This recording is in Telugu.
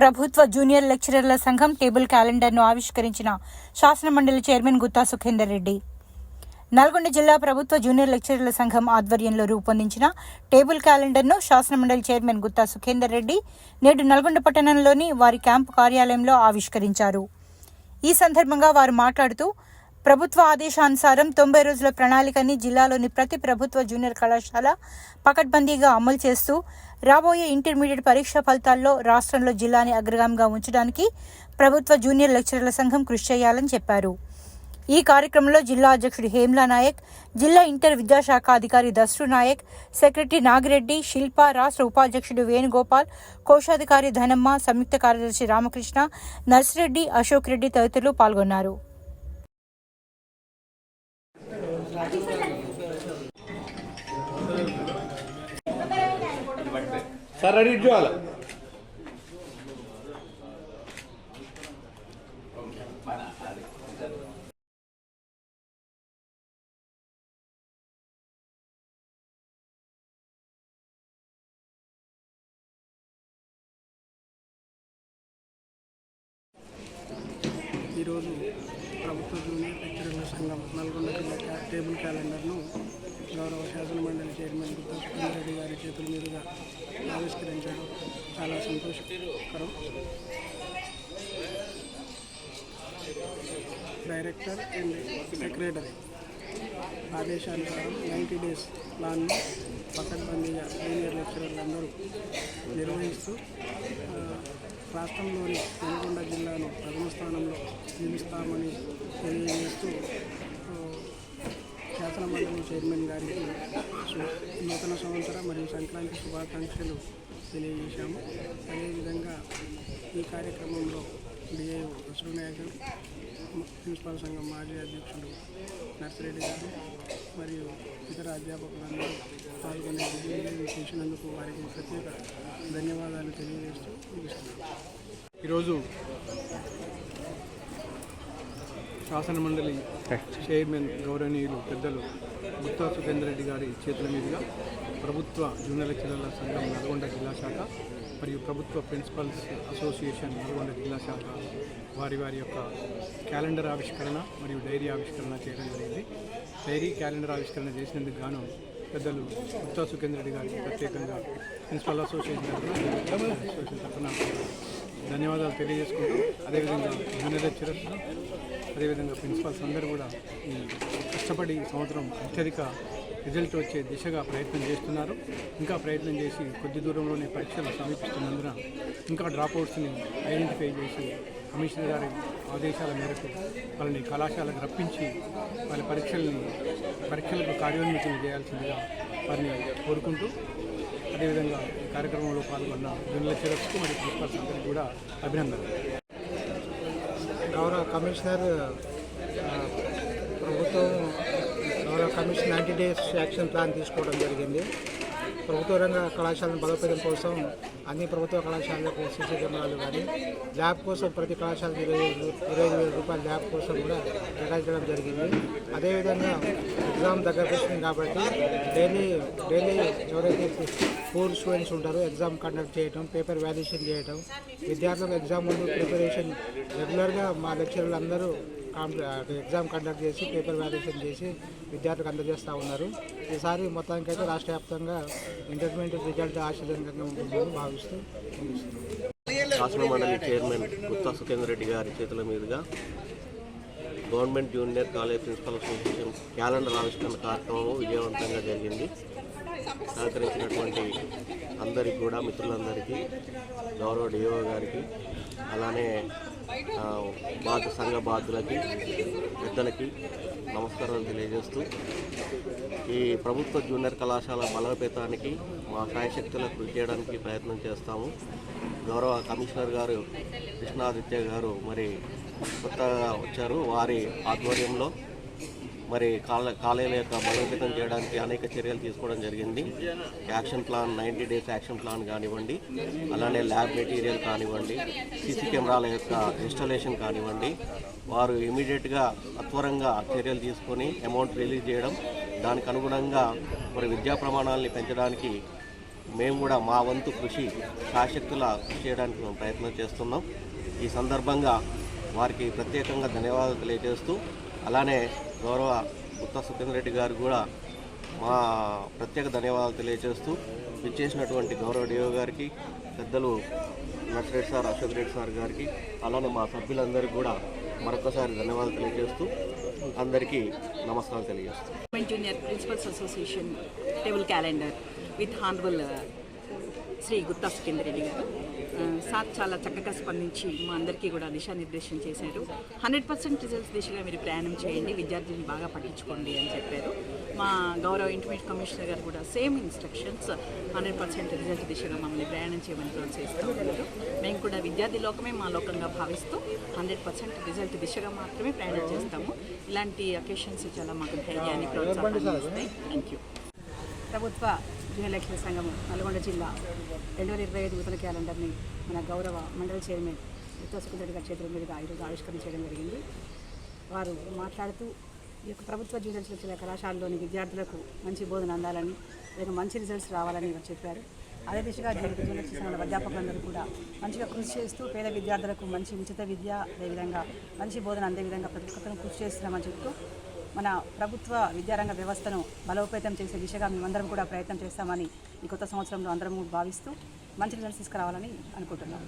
ప్రభుత్వ జూనియర్ లెక్చరర్ల సంఘం టేబుల్ క్యాలెండర్ను ఆవిష్కరించిన శాసనమండలి చైర్మన్ గుత్తా సుఖేందర్ రెడ్డి. నల్గొండ జిల్లా ప్రభుత్వ జూనియర్ లెక్చరర్ల సంఘం ఆధ్వర్యంలో రూపొందించిన టేబుల్ క్యాలెండర్ను శాసనమండలి చైర్మన్ గుత్తా సుఖేందర్ రెడ్డి నేడు నల్గొండ పట్టణంలోని వారి క్యాంపు కార్యాలయంలో ఆవిష్కరించారు. ఈ సందర్భంగా వారు మాట్లాడుతూ ప్రభుత్వ ఆదేశానుసారం తొంభై రోజుల ప్రణాళికని జిల్లాలోని ప్రతి ప్రభుత్వ జూనియర్ కళాశాల పకడ్బందీగా అమలు చేస్తూ రాబోయే ఇంటర్మీడియట్ పరీక్ష ఫలితాల్లో రాష్ట్రంలో జిల్లాని అగ్రగామిగా ఉంచడానికి ప్రభుత్వ జూనియర్ లెక్చరర్ల సంఘం కృషి చేయాలని చెప్పారు. ఈ కార్యక్రమంలో జిల్లా అధ్యక్షుడు హేమ్లా నాయక్ జిల్లా ఇంటర్ విద్యాశాఖ అధికారి దస్రు నాయక్ సెక్రటరీ నాగిరెడ్డి శిల్ప రాష్ట్ర ఉపాధ్యక్షుడు వేణుగోపాల్ కోశాధికారి ధనమ్మ సంయుక్త కార్యదర్శి రామకృష్ణ నర్సిరెడ్డి అశోక్ రెడ్డి తదితరులు పాల్గొన్నారు. సార్ రెడీ ఇవ్వాలి ఈరోజు ప్రభుత్వ జూనియర్ లెక్చరర్ల సంఘం నల్గొండ జిల్లా టేబుల్ క్యాలెండర్ను గౌరవ శాసన మండలి చైర్మన్ గుత్తా రెడ్డి గారి చేతుల మీదుగా ఆవిష్కరించడం చాలా సంతోషకరం. డైరెక్టర్ అండ్ సెక్రటరీ ఆదేశానుసారం నైంటీ డేస్ ప్లాన్ను పకడ్బందీగా జూనియర్ లెక్చరర్లందరూ నిర్వహిస్తూ రాష్ట్రంలోని తెలుగు జిల్లాను ప్రథమ స్థానంలో నిలుస్తామని తెలియజేస్తూ ఆ, శాసన సు- నూతన సంవత్సర మరియు సంక్రాంతి శుభాకాంక్షలు తెలియజేశాము. అదేవిధంగా ఈ కార్యక్రమంలో డిఐఓ అసరునాయకులు ప్రిన్సిపాల్ సంఘం మాజీ అధ్యక్షుడు నర్సిరెడ్డి గారు మరియు ఇతర అధ్యాపకులందరూ పాల్గొనే విజయం చేసినందుకు వారికి ప్రత్యేక ధన్యవాదాలు తెలియజేస్తూ ముగిస్తున్నాను. ఈరోజు శాసన మండలి చైర్మన్ గౌరవనీయులు పెద్దలు గుత్తా సుఖేందర్ రెడ్డి గారి చేతుల మీదుగా ప్రభుత్వ జూనియర్ లెక్చరర్ల సంఘం నల్గొండ జిల్లా శాఖ మరియు ప్రభుత్వ ప్రిన్సిపల్స్ అసోసియేషన్ నల్గొండ జిల్లా శాఖ వారి వారి యొక్క క్యాలెండర్ ఆవిష్కరణ మరియు డైరీ ఆవిష్కరణ చేయడం జరిగింది. డైరీ క్యాలెండర్ ఆవిష్కరణ చేసినందుకు గాను పెద్దలు గుత్తా సుఖేందర్ రెడ్డి గారికి ప్రత్యేకంగా ప్రిన్సిపల్ అసోసియేషన్ తరఫున అసోసియేషన్ తరఫున ధన్యవాదాలు తెలియజేసుకుంటూ అదేవిధంగా జూనియర్ లెక్చరర్స్ అదేవిధంగా ప్రిన్సిపల్స్ అందరూ కూడా ఈ కష్టపడి సంవత్సరం అత్యధిక రిజల్ట్ వచ్చే దిశగా ప్రయత్నం చేస్తున్నారు. ఇంకా ప్రయత్నం చేసి కొద్ది దూరంలోనే పరీక్షలు సమీపిస్తున్నందున ఇంకా డ్రాప్అవుట్స్ని ఐడెంటిఫై చేసి కమిషనర్ గారి ఆదేశాల మేరకు వాళ్ళని కళాశాలకు రప్పించి వాళ్ళ పరీక్షల్ని పరీక్షలకు కార్యోన్ముఖం చేయాల్సిందిగా వారిని కోరుకుంటూ అదేవిధంగా ఈ కార్యక్రమంలో పాల్గొన్న జూనియర్ లెక్చరర్స్కు మరియు ప్రిన్సిపల్స్ అందరికీ కూడా అభినందనలు. గౌరవ కమిషనర్ ప్రభుత్వం గౌరవ commission ninety days action plan తీసుకోవడం జరిగింది. ప్రభుత్వ రంగ కళాశాలను బలోపేతం కోసం అన్ని ప్రభుత్వ కళాశాలకు సీసీ కెమెరాలు కానీ ల్యాబ్ కోసం ప్రతి కళాశాల ఇరవై ఇరవై వేల రూపాయల ల్యాబ్ కోసం కూడా కేటాయించడం జరిగింది. అదేవిధంగా ఎగ్జామ్ దగ్గరకు వస్తుంది కాబట్టి డైలీ డైలీ ఎవరైతే పూర్ స్టూడెంట్స్ ఉంటారో ఎగ్జామ్ కండక్ట్ చేయడం పేపర్ వాల్యుయేషన్ చేయడం విద్యార్థులకు ఎగ్జామ్ ముందు ప్రిపరేషన్ రెగ్యులర్గా మా లెక్చరర్లు అందరూ ఎగ్జామ్ కండక్ట్ చేసి పేపర్ వ్యాలిడేషన్ చేసి విద్యార్థులకు అందజేస్తూ ఉన్నారు. ఈసారి మొత్తానికైతే రాష్ట్ర వ్యాప్తంగా ఇంటర్మీడియట్ రిజల్ట్ ఆశాజనకంగా ఉంటుందని భావిస్తూ శాసన మండలి చైర్మన్ గుత్తా సుఖేందర్ రెడ్డి గారి చేతుల మీదుగా government junior college principal association calendar ఆవిష్కరణ కార్యక్రమం విజయవంతంగా జరిగింది. సహకరించినటువంటి అందరికీ కూడా మిత్రులందరికీ గౌరవ డిఓ గారికి అలానే బాధ సంఘ బాధ్యులకి పెద్దలకి నమస్కారాలు తెలియజేస్తూ ఈ ప్రభుత్వ జూనియర్ కళాశాల బలోపేతానికి మా శాయశక్తులకు కృషి చేయడానికి ప్రయత్నం చేస్తాము. గౌరవ కమిషనర్ గారు కృష్ణాదిత్య గారు మరి కొత్తగా వచ్చారు. వారి ఆధ్వర్యంలో మరి కాల కాలేజీల యొక్క బలోపేతం చేయడానికి అనేక చర్యలు తీసుకోవడం జరిగింది. Action plan ninety days action plan కానివ్వండి అలానే ల్యాబ్ మెటీరియల్ కానివ్వండి సీసీ కెమెరాల యొక్క ఇన్స్టాలేషన్ కానివ్వండి వారు ఇమీడియట్గా అత్వరంగా చర్యలు తీసుకొని అమౌంట్ రిలీజ్ చేయడం దానికి అనుగుణంగా మరి విద్యా ప్రమాణాలని పెంచడానికి మేము కూడా మా వంతు కృషి శాశక్తుల కృషి చేయడానికి మేము ప్రయత్నం చేస్తున్నాం. ఈ సందర్భంగా వారికి ప్రత్యేకంగా ధన్యవాదాలు తెలియజేస్తూ అలానే గౌరవ గుత్తా సుఖేంద్ర రెడ్డి గారు కూడా మా ప్రత్యేక ధన్యవాదాలు తెలియజేస్తూ ఇచ్చేసినటువంటి గౌరవ డిఓ గారికి పెద్దలు నర్సిరెడ్డి సార్ అశోక్ రెడ్డి సార్ గారికి అలానే మా సభ్యులందరికీ కూడా మరొకసారి ధన్యవాదాలు తెలియజేస్తూ అందరికీ నమస్కారం తెలియజేస్తూ. Junior principals association table calendar with with Shri Gutha Sukhender Reddy గారు. సార్ చాలా చక్కగా స్పందించి మా అందరికీ కూడా దిశానిర్దేశం చేశారు. హండ్రెడ్ పర్సెంట్ రిజల్ట్స్ దిశగా మీరు ప్రయాణం చేయండి విద్యార్థులను బాగా పట్టించుకోండి అని చెప్పారు. మా గౌరవ ఇంటర్మీడియట్ కమిషనర్ గారు కూడా same instructions hundred percent result దిశగా మమ్మల్ని ప్రయాణం చేయమని ప్రోత్సహిస్తూ ఉన్నారు. మేము కూడా విద్యార్థి లోకమే మా లోకంగా భావిస్తూ హండ్రెడ్ పర్సెంట్ రిజల్ట్ దిశగా మాత్రమే ప్రయాణం చేస్తాము. ఇలాంటి అకేషన్స్ చాలా మాకు ధైర్యాన్ని ప్రోత్సాహాన్ని ఇస్తాయి. థ్యాంక్ యూ ప్రభుత్వ జూనియర్ లెక్చరర్ సంఘం నల్గొండ జిల్లా రెండు వేల ఇరవై ఐదు నూతన క్యాలెండర్ని మన గౌరవ మండల చైర్మన్ ఉత్తర గారి చేతుల మీదుగా ఈరోజు ఆవిష్కరించడం జరిగింది. వారు మాట్లాడుతూ ఈ యొక్క ప్రభుత్వ జూనియర్ వచ్చిన కళాశాలలోని విద్యార్థులకు మంచి బోధన అందాలని లేదా మంచి రిజల్ట్స్ రావాలని వారు చెప్పారు. అదే దిశగా జూనియర్ జూనియర్ అధ్యాపకులందరూ కూడా మంచిగా కృషి చేస్తూ పేద విద్యార్థులకు మంచి ఉచిత విద్య అదేవిధంగా మంచి బోధన అందే విధంగా ప్రతి ఒక్కరిని కృషి చేస్తున్నామని చెప్తూ మన ప్రభుత్వ విద్యారంగ వ్యవస్థను బలోపేతం చేసే దిశగా మేమందరం కూడా ప్రయత్నం చేస్తామని ఈ కొత్త సంవత్సరంలో అందరం భావిస్తూ మంచి రిజల్ట్స్ తీసుకురావాలని అనుకుంటున్నాం.